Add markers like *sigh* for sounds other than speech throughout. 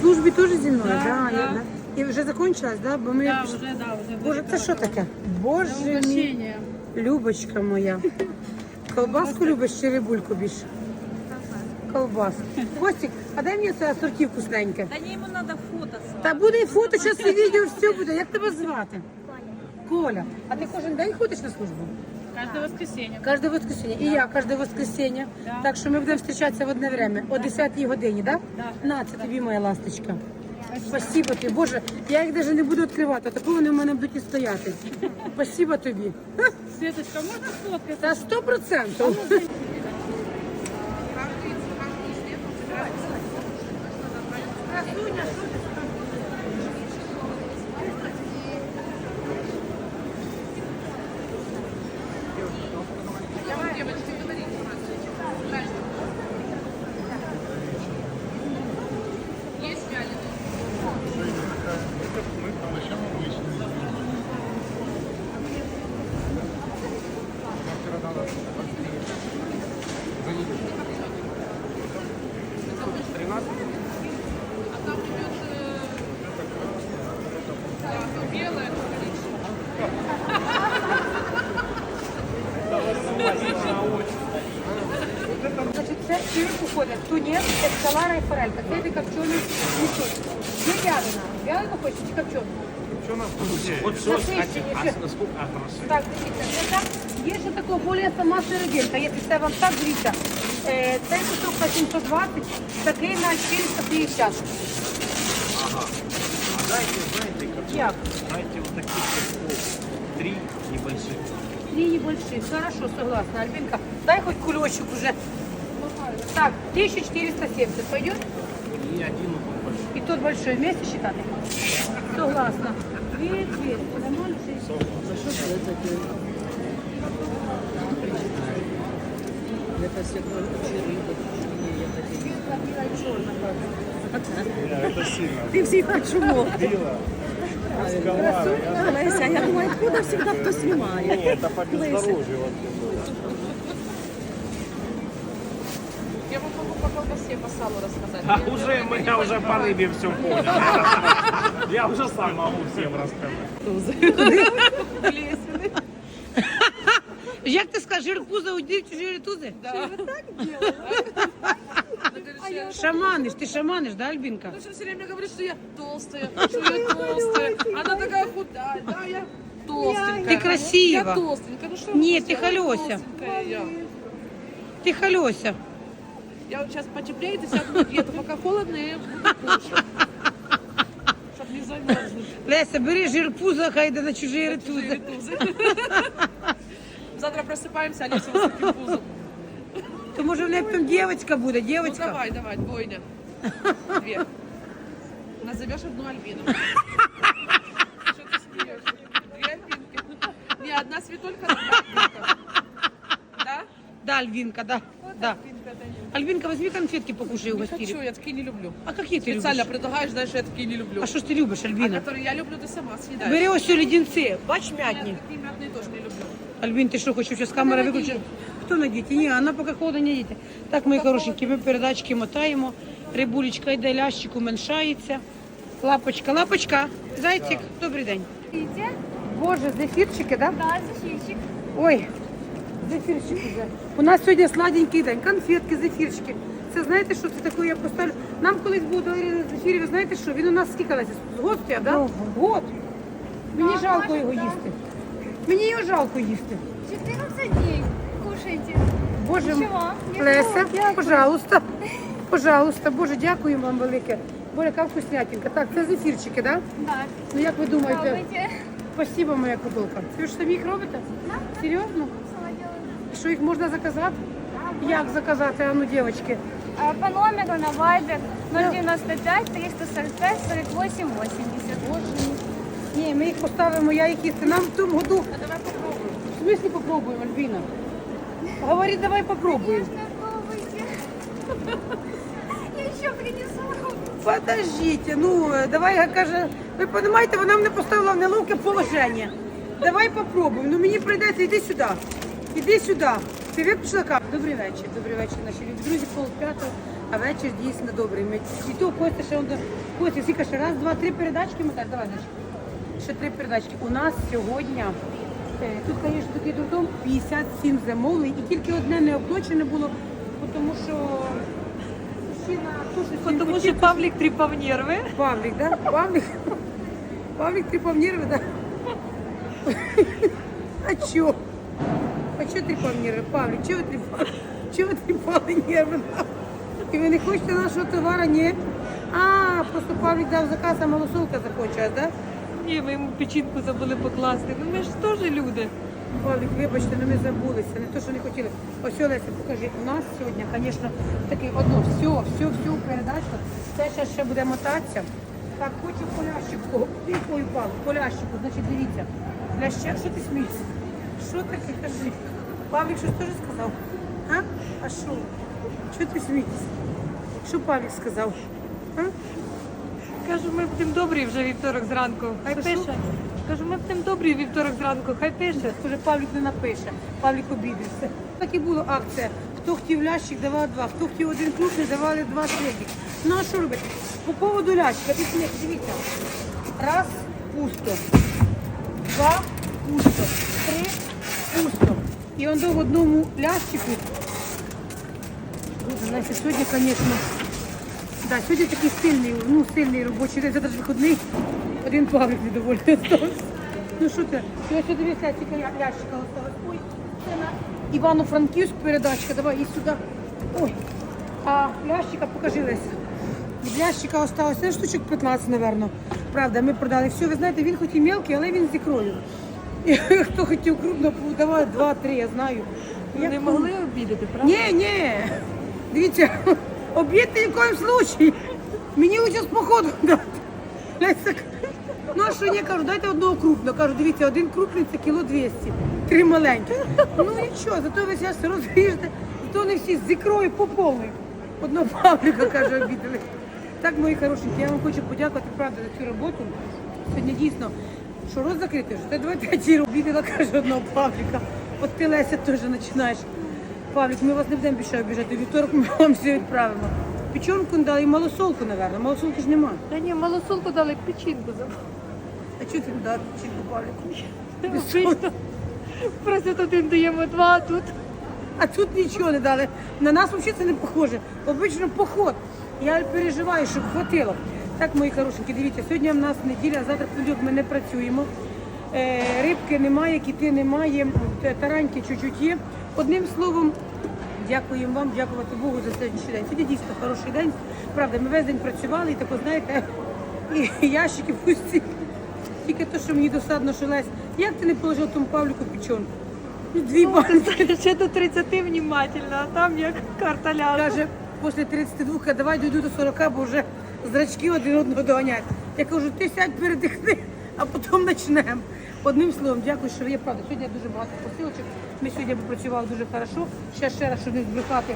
службі теж зі мною? Да, Да, я- да. да. І вже закончилась, да? Бо ми Да, пішли- уже, да, уже. Боже, це що таке? Боже мій. Любочка моя. *laughs* Колбаску любиш чи рибульку більше? Колбаску. Костік, а дай мені це асорті вкусненьке. Да не ему надо фото. Та буде і фото, зараз і відео, все буде. Як тебе звати? Коля. А ти кожен день ходиш на службу? Каждое воскресенье. Кожне воскресіння. І я кожне воскресіння. Да. Так що ми будемо зустрічатися в одне время. О 10 годині, так? Да? Да. На, це тобі моя ласточка. Спасибо тобі. Боже, я їх навіть не буду відкривати, а вони в мене будуть і стояти. Спасибо тобі. Світочка, можна сфоткати? Та 100%. Є вялена. Вялена хочеш чи копчену? Вот все, Насыщеннее, а, всё. а насколько? А, хорошо. Так, дивіться, це так. Є ще такого більш сама серединка. Якщо це вам так, дивіться. Е, цей кусок на 720, такий на 450. А дайте, знаете, как Як? дайте вот таких кусков. Три небольших. Три небольшие. Хорошо, согласна. Альбинка, дай хоть кулечек уже. Так, 1470 пойдет? И один вот большой. И тот большой вместе считать? Согласна. Две, две. Нормально? Ты всех почему? Леся, я думаю, откуда всегда кто снимает? Это по бездорожью могу по салу рассказать. А Я- уже, я- я уже по рыбе все понял. Я уже сам могу всем рассказать. Як ти скажеш, жиркуза уйди в чужі тузи? Да. Шаманиш, ти шаманиш, да, Альбінка? Она все время говорит, что я толстая, что *laughs* я толстая. Она такая худая, да, я толстенькая. Ты красива. Я толстенькая, ну что Нет, ты хотите, я холёся. толстенькая я. Ти халюся. Я вот сейчас потеплеет и сяду на диету, пока холодно, я буду кушать. Чтоб не замерзнуть. Леся, бери жирпуза, хай йде на чужі ритузи. Ритузы. Завтра просыпаемся, Олеся с таким пузом. То може в неї там дівчинка буде, Ну дівчинка. давай, давай, двойня. Две. Назовешь одну Альбину. Что ты смеешься? Две Альбинки. Не, одна Светулька, другая Альбинка. Да? Да, Альбінка, да. да. Альбинка, это не. Альбінка, візьми конфетки покушай у Не хочу, гостірі. я такие не люблю. А які ти Специально любиш? предлагаешь, знаешь, я такие не люблю. А що ж ти любиш, А Альбіна? которые я люблю, ты сама съедаешь. Бери ось ці леденці, бач Я м'ятні. такие мятные тоже не люблю. Альбін, ти що хочеш, зараз камера виключена? Хто на діти? Ні, вона поки холодно не діти. Так, мої хорошенькі, ми передачки мотаємо. Рибулечка йде, лящик уменшається. Лапочка, лапочка, зайчик, добрий день. Видите? Боже, зефірчики, да? Да, зефирчик. Ой, зефірчик уже. У нас сьогодні сладенький день, конфетки, зефірчики. Це знаєте, що це таке, я поставлю. Нам колись був дали зефір, ви знаєте що? Він у нас скільки Леся? З год стояв, да? Год. Мені Да, жалко може, його да. їсти. Мені його жалко їсти. 14 дней. Кушайте. Боже, Нічого. Леся, пожалуйста. Пожалуйста, Боже, дякую вам велике. Боже, яка вкуснятинка. Так, це зефірчики, да? Да. Ну як ви думаєте? Пробуйте. Спасибо, моя куколка. Ви ж самі їх робите? Серйозно? Що їх можна заказати? Як заказати, а ну, дівчатки? По номеру на Viber 095 345 48 80. Ні, ми їх поставимо, я їх їсти. Нам в тому году. А давай попробуємо. В смислі попробуємо, Альбіна? Говори, давай попробуємо. Конечно, пробуйте. Я еще принесу. Подождите, ну давай я каже, ви розумієте, вона мене поставила в неловке положення. Давай попробуємо. Ну мені прийдеться, іди сюди. Іди сюди. Ти виключила камеру. Добрий вечір, добрий вечір, наші любі друзі, пол п'ятого. а вечір дійсно добрий. Ми і то Костя ще он до Костя, скільки ще раз, два, три передачки ми так, давай, значить. Ще три передачки. У нас сьогодні, е, тут, звісно, такий дурдом, 57 замовлень, і тільки одне не оплачене було, тому що мужчина, то, Тому що Павлік тріпав нерви. Павлик, да? Павлик? Павлик трепал нервы, да? *laughs* А чё? А чё трепал нервы? Павлик, чё вы трепали? Чё вы трепали нервы? І ви не хочете нашого товару? Ні? А, просто Павлик дав заказ, а малосолка захоче, да? Ні, ми йому печінку забули покласти. Ну ми ж теж люди. Павлик, вибачте, ну ми забулися, не то, що не хотіли. Ось, Олеся, покажи, у нас сьогодні, звісно, такий одно, все, все, все передача. Це ще, ще буде мотатися. Так, хочу полящику. Ти ой, Павлик, полящику, значить, дивіться. Лящак, що ти смієшся? Що таке, кажи? Павлик щось теж сказав? А? А що? Що ти смієшся? Що Павлик сказав? А? Кажу, ми будемо добрі вже вівторок зранку. Хай Що, пише. що? Кажу, ми будемо добрі вівторок зранку, хай пише. Уже Павлік не напише, Павлік обідеться. Так і була акція. Хто хотів лящик, давав два. Хто хотів один крупний, давали два середніх. Ну а що робити? По поводу лящика, дивіться, дивіться. Раз, пусто. Два, пусто. Три, пусто. І он в одному лящику. Боже, Леся, сьогодні, да, сьогодні такий сильний, ну, сильний робочий день, завтра ж вихідний. Один Павлік недовольний остався. Ну що ти? Я сюди дивися, тільки я- ящика. Ой, це на Івано-Франківськ передачка, давай і сюди. Ой. А лящика покажи Леся. Від лящика осталось ну, штучок 15, напевно. Правда, ми продали все. Ви знаєте, він хоч і мелкий, але він з ікрою. *laughs* Хто хотів крупно, давай два-три, я знаю. Ми не могли обідати, правда? Ні, ні. Дивіться, *laughs* обід ні в коїм случаї. Мені лучше з походу *laughs* дати. Ну а що ні, кажу, дайте одного крупного. Кажу, дивіться, один крупний це кіло 200, три маленькі. Ну нічого, зато ви зараз розріжете, зато не всі з ікрою по. Одного Павліка, каже, обідали. Так, мої хорошенькі, я вам хочу подякувати, правда, за цю роботу. Сьогодні дійсно, що роз закритий вже. Та давайте я ті обідала, каже, одного Павліка. От ти, Леся, теж починаєш. Павлік, ми вас не будемо більше обіжати. Вівторок ми вам все відправимо. Печенку дали і малосолку, напевно. Малосолки ж нема. Та ні, малосолку дали печінку за А чого ти не дав печенку, Павлік? Обично. Просять один даємо два, а тут. А тут нічого не дали. На нас взагалі це не похоже. Обично поход. Я переживаю, щоб хватило. Так, мої хорошенькі, дивіться, сьогодні в нас неділя, завтра понеділок ми не працюємо. Е, рибки немає, кіти немає, тараньки чуть-чуть є. Одним словом, дякуємо вам, дякувати Богу за сьогоднішній день. Сьогодні дійсно хороший день. Правда, ми весь день працювали і так, знаєте, *laughs* і ящики пусті. Тільки те, що мені досадно, що Лесь, як ти не положив тому Павліку печенку? Ну, Дві банки. *laughs* Ще до 30 внимательно, а там як карта ляже. Каже, після 32, а давай дойду до 40, бо вже зрачки один одного доганять. Я кажу, ти сядь передихни, а потім почнемо. Одним словом, дякую, що є правда. Сьогодні дуже багато посилочок. Ми сьогодні попрацювали дуже хорошо. Ще ще раз, щоб не збрехати.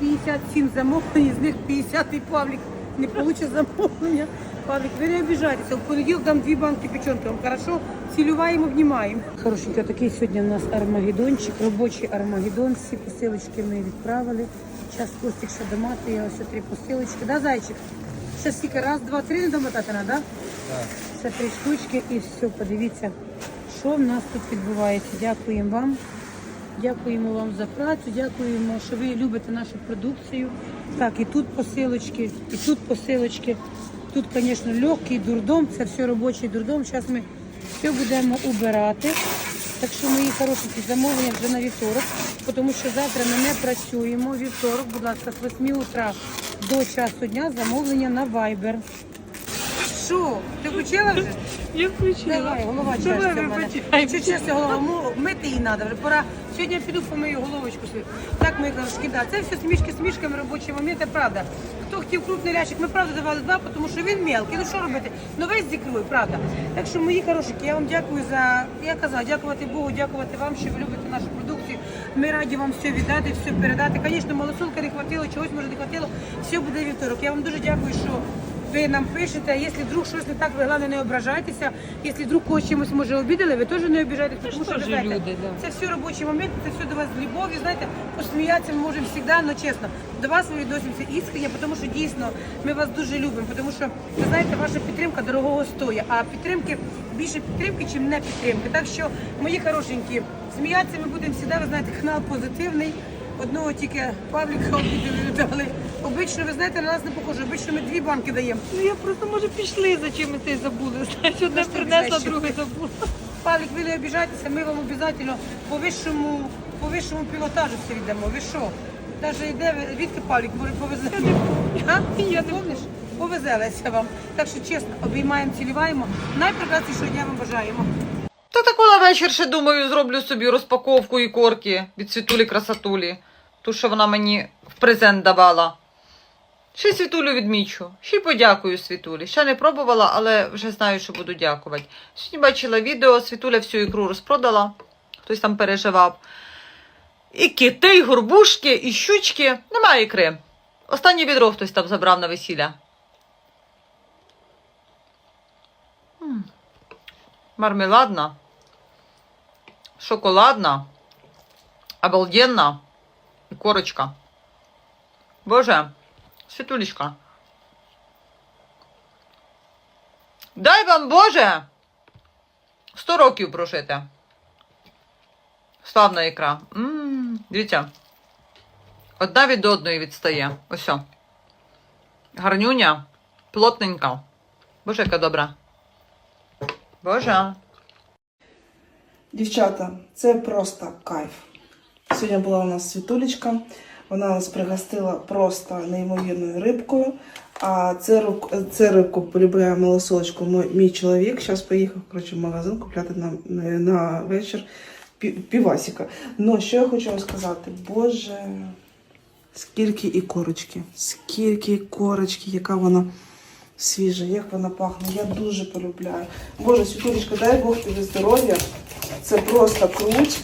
57 замовлень, з них 50 і Павлік не получить замовлення. Павлік, ви не обіжайтеся. В понеділок дам дві банки печенки. Вам хорошо? Цілюваємо, обнімаємо. Хорошенько, такий сьогодні у нас армагеддончик, робочий армагеддон. Всі посилочки ми відправили. Зараз Костик ще домати, ось три посилочки. Да, зайчик? Ще скільки? Раз, два, три не домотати треба, да? Так. Ще три штучки і все, подивіться, що в нас тут відбувається. Дякуємо вам. Дякуємо вам за працю, дякуємо, що ви любите нашу продукцію. Так, і тут посилочки, і тут посилочки. Тут, звісно, легкий дурдом, це все робочий дурдом. Зараз ми все будемо убирати. Так що мої хорошенькі замовлення вже на вівторок, тому що завтра ми не працюємо. Вівторок, будь ласка, з 8 утра до часу дня замовлення на Viber. Що, ти включила вже? Я включила. Давай, голова чешеться в мене. Чи чесна голова, мити її треба, вже пора. Сьогодні я піду помию головочку свою. Так, мої хорошки, да. Це все смішки смішками робочі моменти, правда. Хто хотів крупний лящик, ми правда давали два, тому що він мелкий. Ну що робити? Ну весь з ікрою, правда. Так що, мої хорошики, я вам дякую за, я казала, дякувати Богу, дякувати вам, що ви любите нашу продукцію. Ми раді вам все віддати, все передати. Звісно, малосолка не хватило, чогось може не хватило. Все буде вівторок. Я вам дуже дякую, що ви нам пишете. Якщо вдруг щось не так, ви головне не ображайтеся. Якщо вдруг когось чимось може обідали, ви теж не обіжайтеся, тому що ви знаєте, люди, да. це все робочі моменти, це все до вас з любов'ю. Знаєте, посміятися ми можемо завжди, але чесно, до вас ми відносимося іскренне, тому що дійсно ми вас дуже любимо, тому що ви знаєте, ваша підтримка дорогого стоїть, а підтримки більше підтримки, чим не підтримки. Так що, мої хорошенькі, сміятися ми будемо завжди, ви знаєте, канал позитивний. Одного тільки Павліка дали. Обично, ви знаєте, на нас не похоже. Обично ми дві банки даємо. Ну я просто може пішли, за чим ми це забули. Знаєш, одне ти принесла, друге забула. Павлік, ви не обіжайтеся, ми вам обов'язково по вищому, по вищому пілотажу все віддамо. Ви що? Навіть йде, звідки Павлік, може повезе? А? Я не помниш? Повезелася вам. Так що чесно, обіймаємо, цілюваємо. Найпрекраснішого дня вам бажаємо. Та таку на вечір ще думаю, зроблю собі розпаковку ікорки від світулі красотулі. Ту, що вона мені в презент давала. Ще світулю відмічу. Ще й подякую світулі. Ще не пробувала, але вже знаю, що буду дякувати. Сьогодні бачила відео, світуля всю ікру розпродала. Хтось там переживав. І кити, і горбушки, і щучки. Немає ікри. Останнє відро хтось там забрав на весілля. Мармеладна шоколадна, обалденна і корочка. Боже, світулечка. Дай вам Боже! Сто років прожити. Славна ікра. М, Дивіться. Одна від одної відстає. Ось. Гарнюня, плотненька. Боже, яка добра. Боже. Дівчата, це просто кайф. Сьогодні була у нас світулечка. Вона нас пригостила просто неймовірною рибкою. А це, риб- це рибку полюбляє малосолочку мій, чоловік. Зараз поїхав коротше, в магазин купляти на, на, вечір пі- півасика. Ну, що я хочу вам сказати? Боже, скільки і корочки, скільки корочки, яка вона свіжа, як вона пахне. Я дуже полюбляю. Боже, світулечка, дай Бог тобі здоров'я. Це просто круть.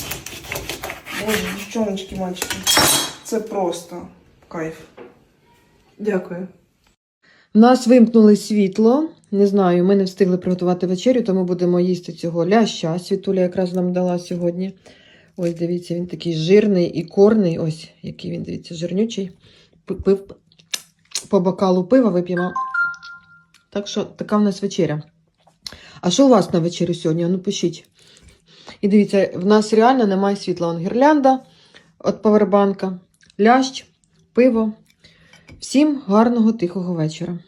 Боже, дівчоночки, мальчики. Це просто кайф. Дякую. У нас вимкнули світло. Не знаю, ми не встигли приготувати вечерю, тому будемо їсти цього ляща. Світуля якраз нам дала сьогодні. Ось дивіться, він такий жирний і корний. Ось який він, дивіться, жирнючий. Пив по бокалу пива вип'ємо. Так що така в нас вечеря. А що у вас на вечерю сьогодні? Ну пишіть. І дивіться, в нас реально немає світла. Он гірлянда від павербанка, лящ, пиво. Всім гарного тихого вечора.